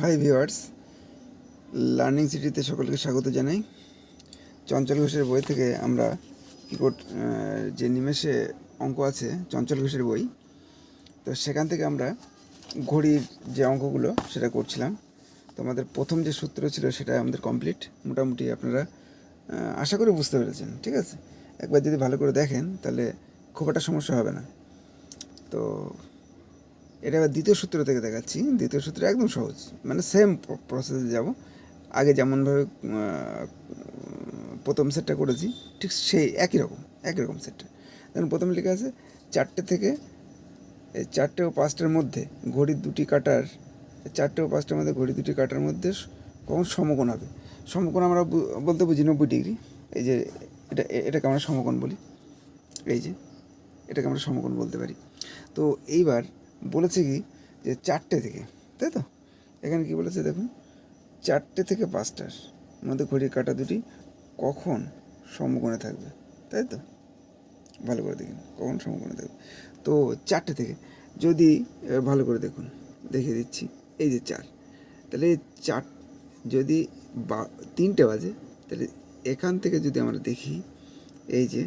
Hi viewers learning সিটিতে সকলকে স্বাগত জানাই। চঞ্চল ঘোষের বই থেকে আমরা কিবোর্ড যে নিমেষে অঙ্ক আছে, চঞ্চল ঘোষের বই, তো সেখান থেকে আমরা ঘড়ির যে অঙ্কগুলো সেটা করছিলাম। তো আমাদের প্রথম যে সূত্র ছিল সেটা আমাদের কমপ্লিট মোটামুটি আপনারা আশা করি বুঝতে পেরেছেন, ঠিক আছে? একবার যদি ভালো করে দেখেন, তাহলে খুব একটা সমস্যা হবে না। তো এটা এবার দ্বিতীয় সূত্র থেকে দেখাচ্ছি। দ্বিতীয় সূত্র একদম সহজ। মানে সেম প্রসেসে যাব। আগে যেমনভাবে প্রথম সেটটা করেছি, ঠিক সেই একই রকম একই রকম সেটটা দেখুন প্রথমে লেখা আছে, চারটে থেকে চারটে ও পাঁচটার মধ্যে ঘড়ির দুটি কাটার, চারটে ও পাঁচটার মধ্যে ঘড়ি দুটি কাটার মধ্যে কখন সমকোণ হবে? সমকোণ আমরা বলতে বুঝি নব্বই ডিগ্রি। এই যে, এটা এটাকে আমরা সমকোণ বলি। এই যে, এটাকে আমরা সমকোণ বলতে পারি। তো এইবার বলেছে কি যে চারটে থেকে, তাই তো? এখানে কি বলেছে দেখুন, চারটে থেকে পাঁচটার মধ্যে ঘড়ির কাটা দুটি কখন সমকোণে থাকবে, তাই তো? ভালো করে দেখুন, কখন সমকোণে থাকবে। তো চারটে থেকে, যদি ভালো করে দেখুন, দেখিয়ে দিচ্ছি, এই যে চার, তাহলে চার, যদি বা, তিনটে বাজে, তাহলে এখান থেকে যদি আমরা দেখি, এই যে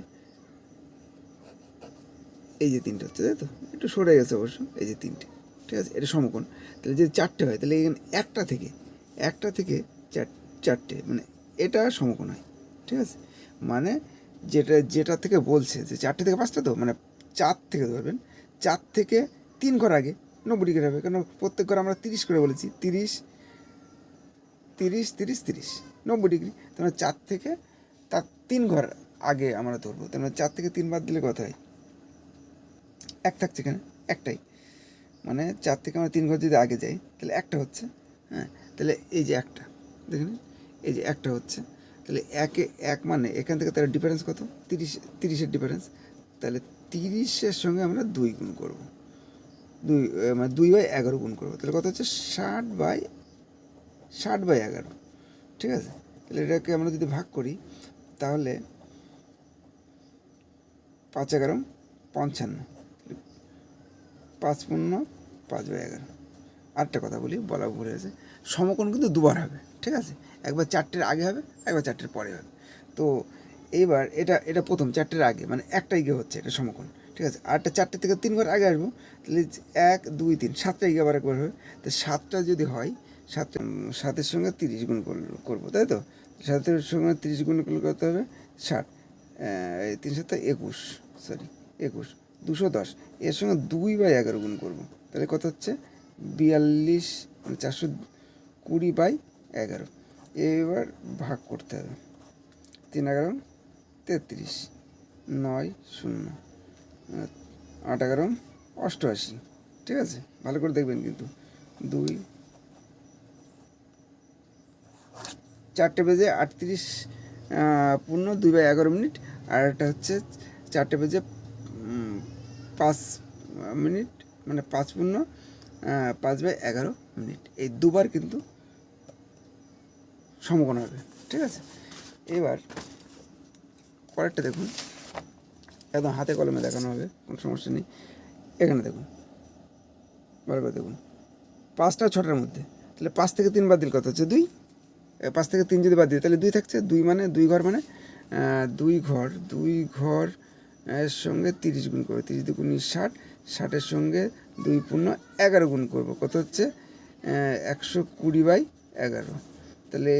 এই যে তিনটে হচ্ছে, তাই তো? একটু সরে গেছে অবশ্য, এই যে তিনটে। ঠিক আছে? এটা সমকোণ। তাহলে যদি চারটে হয়, তাহলে এখানে একটা থেকে একটা থেকে চার, চারটে মানে এটা সমকোণ হয়। ঠিক আছে? মানে যেটা যেটা থেকে বলছে যে চারটে থেকে পাঁচটা তো মানে চার থেকে ধরবেন, চার থেকে তিন ঘর আগে, নব্বই ডিগ্রি হবে কারণ প্রত্যেক ঘর আমরা তিরিশ করে বলেছি, তিরিশ তিরিশ তিরিশ তিরিশ, নব্বই ডিগ্রি। তার মানে চার থেকে তার তিন ঘর আগে আমরা ধরবো। তার মানে চার থেকে তিন বাদ দিলে কথা হয়? এক থাকছে এখানে একটাই। মানে চার থেকে আমরা তিন ঘর যদি আগে যাই, তাহলে একটা হচ্ছে হ্যাঁ? তাহলে এই যে একটা, দেখেন, এই যে একটা হচ্ছে, তাহলে একে, এক মানে এখান থেকে তার ডিফারেন্স কত? তিরিশ, তিরিশের ডিফারেন্স তাহলে তিরিশের সঙ্গে আমরা দুই গুণ করব। দুই মানে দুই বাই এগারো গুণ করব, তাহলে কত হচ্ছে? ষাট বাই ষাট বাই এগারো, ঠিক আছে? তাহলে এটাকে আমরা যদি ভাগ করি, তাহলে পাঁচ এগারো, পঞ্চান্ন। পাঁচ পূর্ণ পাঁচ বাই এগারো আরেকটা কথা বলি, বলা ভুলে গেছে। সমকোণ কিন্তু দুবার হবে, ঠিক আছে? একবার চারটের আগে হবে, একবার চারটের পরে হবে। তো এইবার এটা এটা প্রথম চারটের আগে মানে একটাই গিয়ে হচ্ছে এটা সমকোণ, ঠিক আছে? আরটা চারটে থেকে তিনবার আগে আসব, তাহলে এক, দুই, তিন, সাতটা গিয়ে আবার একবার হবে। তো সাতটা যদি হয়, সাত সাতের সঙ্গে তিরিশ গুণ করব, তাই তো? সাতের সঙ্গে তিরিশ গুণ করলে কত হবে? ষাট তিন সাতটা একুশ সরি একুশ। দুশো দশ। এর সঙ্গে দুই বাই এগারো গুণ করব। তাহলে কত হচ্ছে? বিয়াল্লিশ মানে চারশো কুড়ি বাই এগারো। এবার ভাগ করতে হবে। তিন এগারো তেত্রিশ। নয় শূন্য। আট এগারো অষ্টআশি। ঠিক আছে? ভালো করে দেখবেন কিন্তু। দুই চারটে বেজে আটত্রিশ পূর্ণ দুই বাই এগারো মিনিট। আর একটা হচ্ছে চারটে বেজে উম, পাঁচ মিনিট মানে পাঁচ পূর্ণ পাঁচ বাই এগারো মিনিট। এই দুবার কিন্তু সমকোণ হবে, ঠিক আছে? এবার পরেরটা দেখুন। একদম হাতে কলমে দেখানো হবে, কোনো সমস্যা নেই। এখানে দেখুন ভালো করে দেখুন। পাঁচটা ছটার মধ্যে, তাহলে পাঁচ থেকে তিন বাদ দিল কত হচ্ছে? দুই। পাঁচ থেকে তিন যদি বাদ দিই, তাহলে দুই থাকছে। দুই মানে দুই ঘর মানে দুই ঘর দুই ঘর এর সঙ্গে তিরিশ গুণ করব। তিরিশ দুগুণ ষাট, ষাটের সঙ্গে দুই পূর্ণ এগারো গুণ করব। কত হচ্ছে? একশো কুড়ি বাই এগারো। তাহলে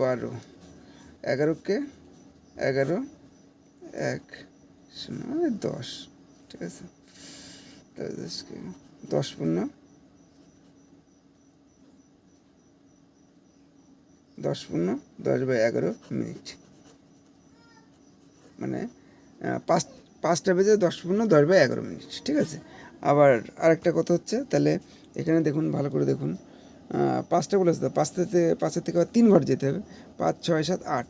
বারো। এগারোকে এগারো, এক শূন্য দশ। ঠিক আছে? তাহলে দশকে দশ পূর্ণ দশ পূর্ণ দশ বাই এগারো মিনিট। মানে পাঁচ, পাঁচটা বেজে দশ পূর্ণ দশ বাই এগারো মিনিট, ঠিক আছে? আবার আরেকটা কথা হচ্ছে, তাহলে এখানে দেখুন, ভালো করে দেখুন পাঁচটা বলেছে তো, পাঁচটা থেকে পাঁচের থেকে আবার তিন ঘর যেতে হবে, পাঁচ, ছয়, সাত, আট।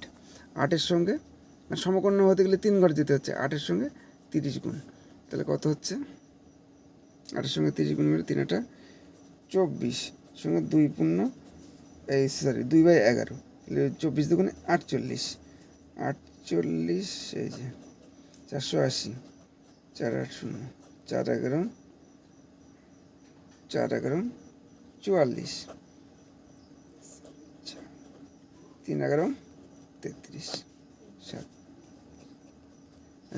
আটের সঙ্গে মানে সমকর্ণ হতে গেলে তিন ঘর যেতে হচ্ছে, আটের সঙ্গে তিরিশ গুণ। তাহলে কত হচ্ছে? আটের সঙ্গে তিরিশ গুণ মিলে তিন আটা চব্বিশ, সঙ্গে দুই পূর্ণ, এই সরি দুই বাই এগারো, তাহলে চব্বিশ দুগুণে আটচল্লিশ আটচল্লিশ, এই যে। চারশো আশি, চার আট শূন্য চার এগারো চার এগারো, চুয়াল্লিশ, তিন এগারো, তেত্রিশ, সাত,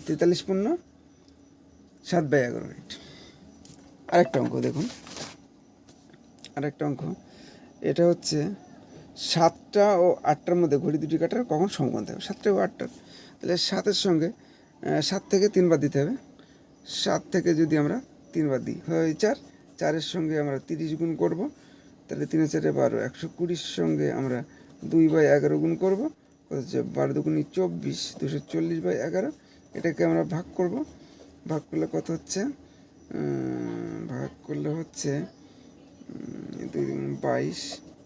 তেতাল্লিশ পূর্ণ, সাত বাই এগারো মিনিট আরেকটা অঙ্ক দেখুন। আরেকটা অঙ্ক। এটা হচ্ছে সাতটা ও আটটার মধ্যে ঘড়ি দুটি কাটার কখন সমকোণ থাকবে সাতটা ও আটটার। তাহলে সাতের সঙ্গে সাত থেকে তিনবার দিতে হবে। সাত থেকে যদি আমরা তিনবার দিই, হয় চার, চারের সঙ্গে আমরা তিরিশ গুণ করব, তাহলে তিন চারে বারো, একশো কুড়ির সঙ্গে আমরা দুই বাই এগারো গুণ করব হচ্ছে বারো দুগুণি চব্বিশ, দুশো চল্লিশ বাই এগারো, এটাকে আমরা ভাগ করব। ভাগ করলে কত হচ্ছে? ভাগ করলে হচ্ছে দুই বাইশ,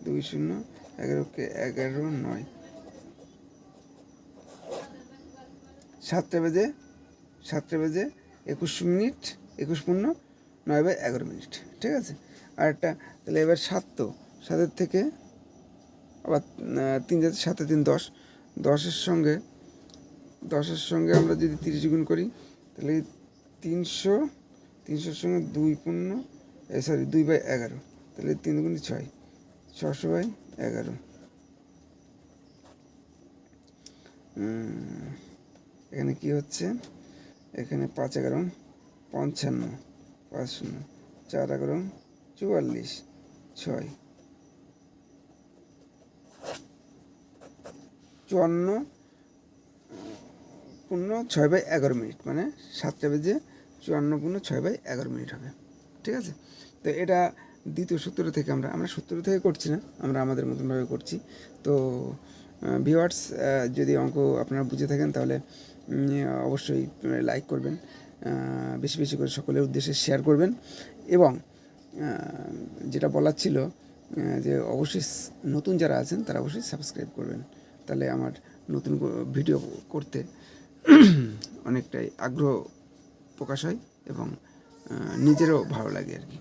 দুই শূন্য, এগারোকে এগারো নয়। সাতটা বেজে সাতটা বেজে একুশ মিনিট, একুশ পূর্ণ নয় বাই এগারো মিনিট, ঠিক আছে? আর একটা, তাহলে এবার সাত তো, সাতের থেকে আবার তিন যাতে সাতে তিন, দশ। দশের সঙ্গে দশের সঙ্গে আমরা যদি তিরিশ গুণ করি, তাহলে তিনশো, তিনশোর সঙ্গে দুই পূর্ণ সরি দুই বাই এগারো, তাহলে তিন গুণি ছয়, ছশো বাই এগারো। এখানে কি হচ্ছে? এখানে পাঁচ এগারো, পঞ্চান্ন, পাঁচ শূন্য, চার এগারো, চুয়াল্লিশ, ছয়, চুয়ান্ন, পূর্ণ ছয় বাই এগারো মিনিট মানে সাতটা বেজে চুয়ান্ন পূর্ণ ছয় বাই এগারো মিনিট হবে, ঠিক আছে? তো এটা দ্বিতীয় সূত্র থেকে আমরা আমরা সূত্র থেকে করছি না, আমরা আমাদের মতনভাবে করছি। তো ভিওয়ার্স যদি অঙ্ক আপনারা বুঝে থাকেন, তাহলে অবশ্যই লাইক করবেন বেশি বেশি করে সকলের উদ্দেশ্যে শেয়ার করবেন। এবং যেটা বলার ছিল যে অবশ্যই নতুন যারা আছেন, তারা অবশ্যই সাবস্ক্রাইব করবেন। তাহলে আমার নতুন ভিডিও করতে অনেকটাই আগ্রহ প্রকাশ হয় এবং নিজেরও ভালো লাগে আর কি।